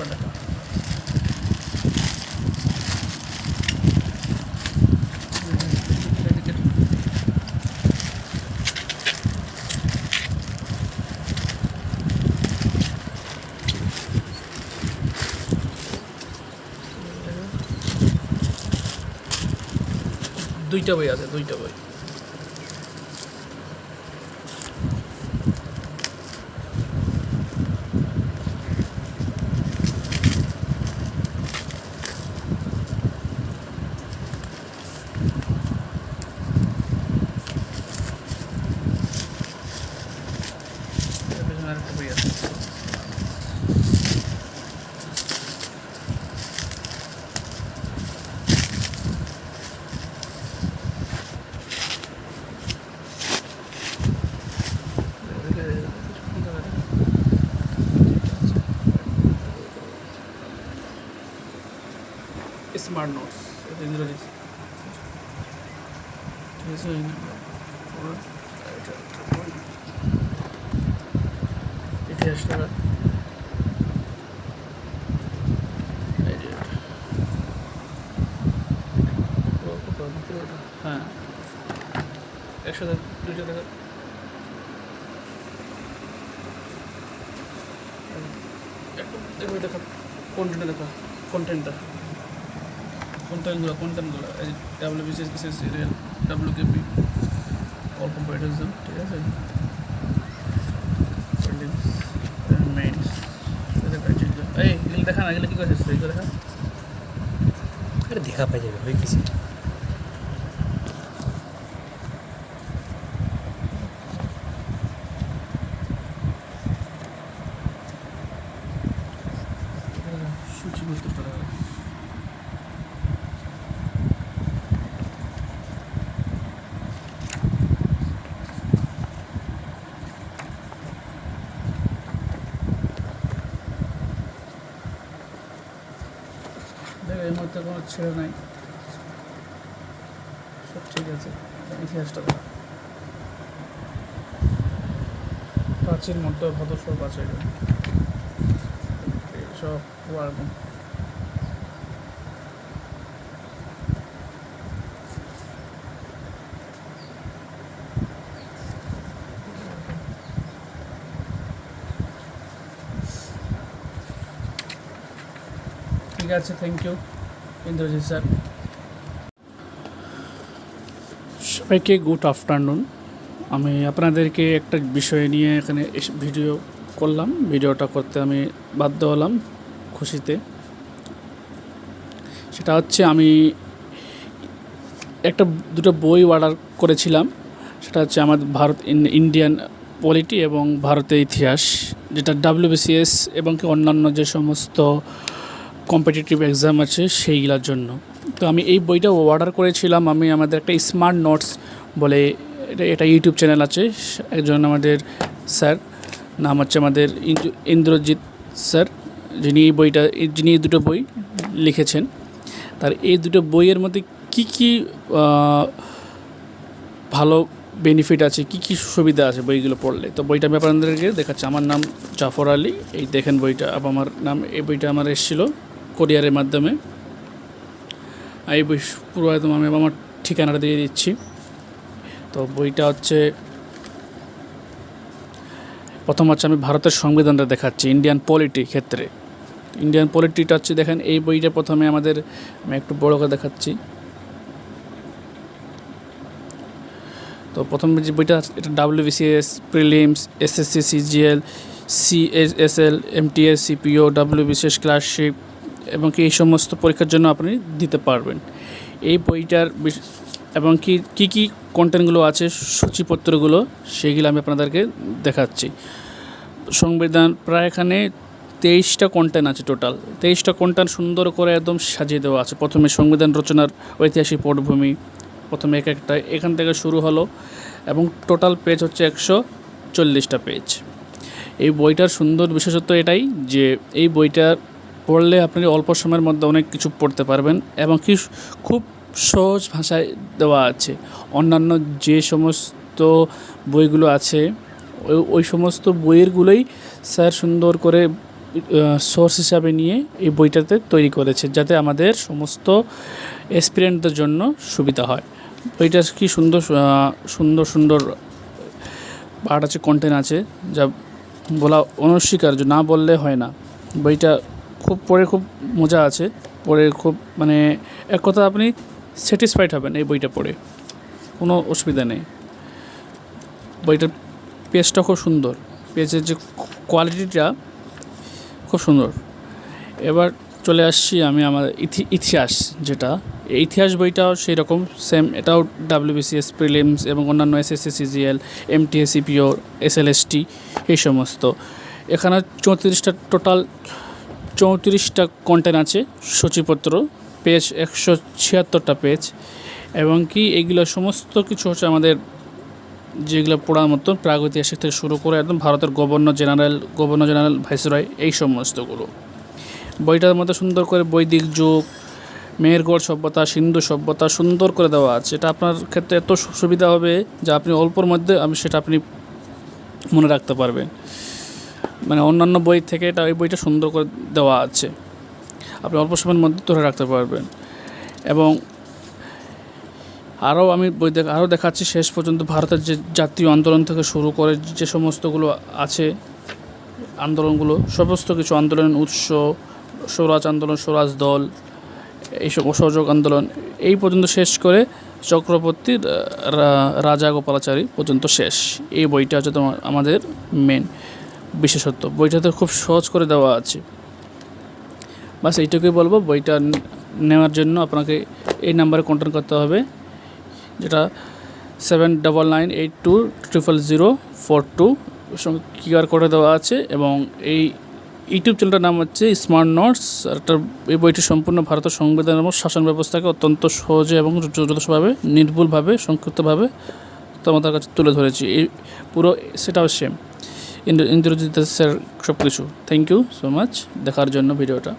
আরেকবার দেখা দুইটা বই আছে দুইটা বই এর পেছনে আরেকটা বই আছে স্মার্ট নোটস এটা ইংরেজি ঠিক আছে এই নাও। ওরা এটা একটা বই। করা, পুরোটা। হ্যাঁ একসাথে দুইটা দেখা। একটু দেখো কন্টেন্টটা দেখা কন্টেন্টটা কন্টেন্টগুলো কন্টেন্টগুলো এই W BCS BCS serial W KP all competition ঠিক আছে প্রিলিমস মেইনস এই এগুলো কী করে এগুলো দেখা। দেখা পাই যাবে হয়ে গেছে সূচিবদ্ধ করা হয়। মধ্যে কোনো ছেড়ে নাই। সব ঠিক আছে, ইতিহাসটা দেখা। প্রাচীন, মধ্য ভদ্রস্বর প্রাচীন সব ওরকম ঠিক আছে থ্যাংক ইউ ইন্দ্রজিৎ স্যার। সবাইকে গুড আফটারনুন আমি আপনাদেরকে একটা বিষয় নিয়ে এখানে ভিডিও করলাম। ভিডিওটা করতে আমি বাধ্য হলাম খুশিতে। সেটা হচ্ছে আমি একটা দুটো বই অর্ডার করেছিলাম। সেটা হচ্ছে আমার ভারত ইন্ডিয়ান পলিটি এবং ভারতের ইতিহাস, যেটা ডাব্লিউবিসিএস এবং কি অন্যান্য যে সমস্ত কম্পিটিটিভ এক্সাম আছে সেইগুলোর জন্য। তো আমি এই বইটা অর্ডার করেছিলাম, আমি আমাদের একটা স্মার্ট নোটস বলে এটা এটা ইউটিউব চ্যানেল আছে, একজন আমাদের স্যার নাম হচ্ছে আমাদের ইন্দ্র- ইন্দ্রজিৎ স্যার যিনি এই বইটা, যিনি এই দুটো বই লিখেছেন। তার এই দুটো বইয়ের মধ্যে কি কি ভালো বেনিফিট আছে, কি কি সুবিধা আছে বইগুলো পড়লে? তো বইটা আমি আপনাদেরকে দেখাচ্ছি। আমার নাম জাফর আলী, এই দেখেন বইটা আমার নাম, এই বইটা আমার এসেছিল। কোরিয়ারের মাধ্যমে। এই বই পুরো একদম আমি আমার ঠিকানাটা দিয়ে দিচ্ছি। তো বইটা হচ্ছে, প্রথম হচ্ছে আমি ভারতের সংবিধানটা দেখাচ্ছি ইন্ডিয়ান পলিটি ক্ষেত্রে। ইন্ডিয়ান পলিটিটা হচ্ছে দেখেন, এই বইটা প্রথমে আমাদের, আমি একটু বড় করে দেখাচ্ছি। তো প্রথম যে বইটা, এটা WBCS prelims SSC CGL CSSL MTS CPO WBCS ক্লাসশিপ এবং কি এই সমস্ত পরীক্ষার জন্য আপনি দিতে পারবেন। এই বইটার এবং কি, কী কী কন্টেন্টগুলো আছে, সূচিপত্রগুলো সেইগুলো আমি আপনাদেরকে দেখাচ্ছি। সংবিধান প্রায় এখানে তেইশটা কন্টেন্ট আছে টোটাল তেইশটা কন্টেন্ট সুন্দর করে একদম সাজিয়ে দেওয়া আছে। প্রথমে সংবিধান রচনার ঐতিহাসিক পটভূমি, প্রথমে এক একটা, এখান থেকে শুরু হলো, এবং টোটাল পেজ হচ্ছে একশো চল্লিশটা পেজ এই বইটার সুন্দর বিশেষত্ব এটাই যে, এই বইটা পড়লে আপনি অল্প সময়ের মধ্যে অনেক কিছু পড়তে পারবেন এবং কি খুব সহজ ভাষায় দেওয়া আছে। অন্যান্য যে সমস্ত বইগুলো আছে ওই সমস্ত বইয়েরগুলোই স্যার সুন্দর করে সোর্স হিসাবে নিয়ে এই বইটাতে তৈরি করেছে যাতে আমাদের সমস্ত এক্সপিরিয়েন্টদের জন্য সুবিধা হয়। বইটা কি সুন্দর সুন্দর সুন্দর পার্ট আছে কন্টেন্ট আছে, যা বলা অনস্বীকার্য, না বললে হয় না। বইটা খুব পড়ে খুব মজা আছে। পড়ে খুব মানে এক কথা আপনি স্যাটিসফাইড হবেন এই বইটা পড়ে। কোনো অসুবিধা নেই। বইটার পেজটা খুব সুন্দর। পেজের যে কোয়ালিটিটা খুব সুন্দর। এবার চলে আসছি আমি আমার ইতি- ইতিহাস যেটা। এই ইতিহাস বইটাও সেই রকম সেম এটাও ডাব্লিউবিসিএস প্রিলিমস এবং অন্যান্য SSC CGL MTS EPO SLST এই সমস্ত। এখানে চৌত্রিশটা টোটাল চৌত্রিশটা কন্টেন্ট আছে, সূচিপত্র পেজ একশো ছিয়াত্তরটা পেজ এবং কি এগুলো সমস্ত কিছু হচ্ছে আমাদের যেগুলো পড়ার মতন প্রাগৈতিহাসিক থেকে শুরু করে একদম ভারতের governor general governor general viceroy, এই সমস্তগুলো। বইটার মধ্যে সুন্দর করে বৈদিক যুগ মেহেরগড় সভ্যতা, সিন্ধু সভ্যতা সুন্দর করে দেওয়া আছে। এটা আপনার ক্ষেত্রে এত সুবিধা হবে যা আপনি অল্পর মধ্যে আমি সেটা আপনি মনে রাখতে পারবেন। মানে অন্যান্য বই থেকে এটা, এই বইটা সুন্দর করে দেওয়া আছে। আপনি অল্প সময়ের মধ্যে ধরে রাখতে পারবেন। এবং আরও আমি বই দেখ, আরও দেখাচ্ছি শেষ পর্যন্ত ভারতের যে জাতীয় আন্দোলন থেকে শুরু করে যে সমস্তগুলো আছে, আন্দোলনগুলো, সমস্ত কিছু আন্দোলনের উৎস, স্বরাজ আন্দোলন, স্বরাজ দল, এইসব অসহযোগ আন্দোলন, এই পর্যন্ত শেষ করে চক্রবর্তী রাজা গোপালাচারী পর্যন্ত শেষ। এই বইটা হচ্ছে তোমার আমাদের মেন বিশেষত্ব। বইটাতে খুব সহজ করে দেওয়া আছে। বাস এইটুকুই বলব। বইটা নেওয়ার জন্য আপনাকে এই নাম্বারে কন্ট্যাক্ট করতে হবে, যেটা seven double nine eight two triple zero four two QR কোডে দেওয়া আছে এবং এই ইউটিউব চ্যানেলটার নাম হচ্ছে স্মার্ট নোটস একটা, এই বইটি সম্পূর্ণ ভারতের সংবিধান এবং শাসন ব্যবস্থাকে অত্যন্ত সহজে এবং যথাযথভাবে নির্ভুলভাবে, সংক্ষিপ্তভাবে তোমাদের কাছে তুলে ধরেছি। এই পুরো সেটাও সেম ইন্দ্রজিৎ দাসের সব কিছু থ্যাংক ইউ সো মাচ দেখার জন্য ভিডিওটা।